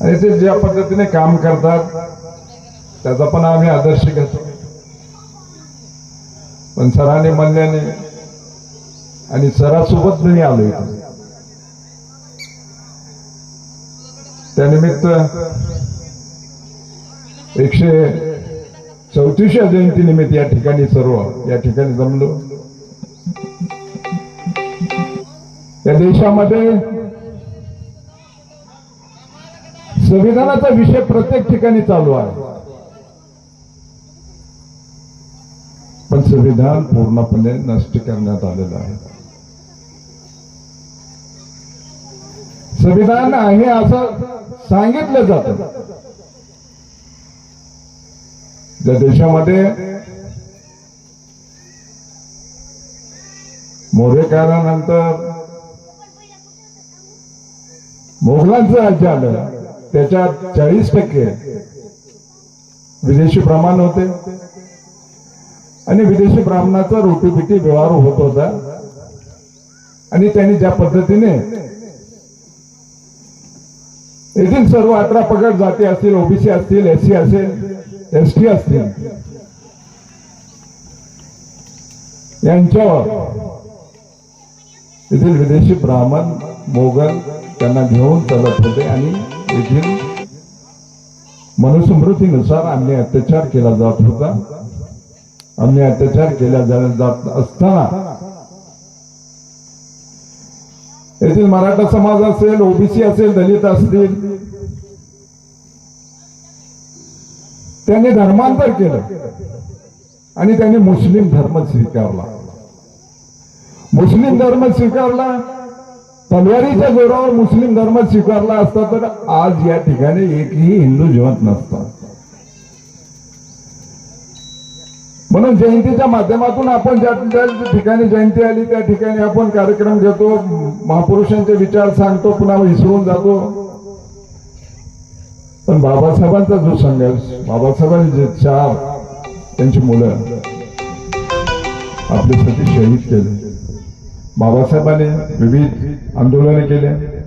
आणि ते ज्या पद्धतीने काम करतात त्याचा पण आम्ही आदर्श घेतो. पण सरांनी म्हणल्याने आणि सरासोबत मी आलो इथे. त्यानिमित्त एकशे चौतीसव्या जयंतीनिमित्त या ठिकाणी सर्व या ठिकाणी जमलो. या देशामध्ये संविधानाचा विषय प्रत्येक ठिकाणी चालू आहे. पण संविधान पूर्णपणे नष्ट करण्यात आलेलं आहे. संविधान आहे असं सांगितलं जात. ज्या देशामध्ये मोरे काळानंतर मोगलांचं राज्य आलं त्याच्यात चाळीस टक्के विदेशी ब्राह्मण होते. आणि विदेशी ब्राह्मणाचा रोटीपिटी व्यवहार होत होता. आणि त्यांनी ज्या पद्धतीने येथील सर्व अठरा पगड जाती असतील ओबीसी असतील एससी असेल एस टी असतील यांच्यावर येथील विदेशी ब्राह्मण मोगल त्यांना घेऊन चालत होते आणि येथील मनुस्मृतीनुसार आम्ही अत्याचार केला जात होता. आम्ही अत्याचार केला जात असताना येथील मराठा समाज असेल ओबीसी असेल दलित असतील त्यांनी धर्मांतर केलं. आणि त्यांनी मुस्लिम धर्म स्वीकारला. मुस्लिम धर्म स्वीकारला. तलवारीच्या जोरावर मुस्लिम धर्म स्वीकारला असता तर आज या ठिकाणी एकही हिंदू जिवंत नसता. म्हणून जयंतीच्या माध्यमातून आपण ज्या ठिकाणी जयंती आली त्या ठिकाणी आपण कार्यक्रम घेतो महापुरुषांचे विचार सांगतो पुन्हा विसरून जातो. पण बाबासाहेबांचा जो संघर्ष बाबासाहेबांचे जे चार त्यांची मुलं आपल्यासाठी शहीद केले. बाबासाहेबांनी विविध आंदोलने केले.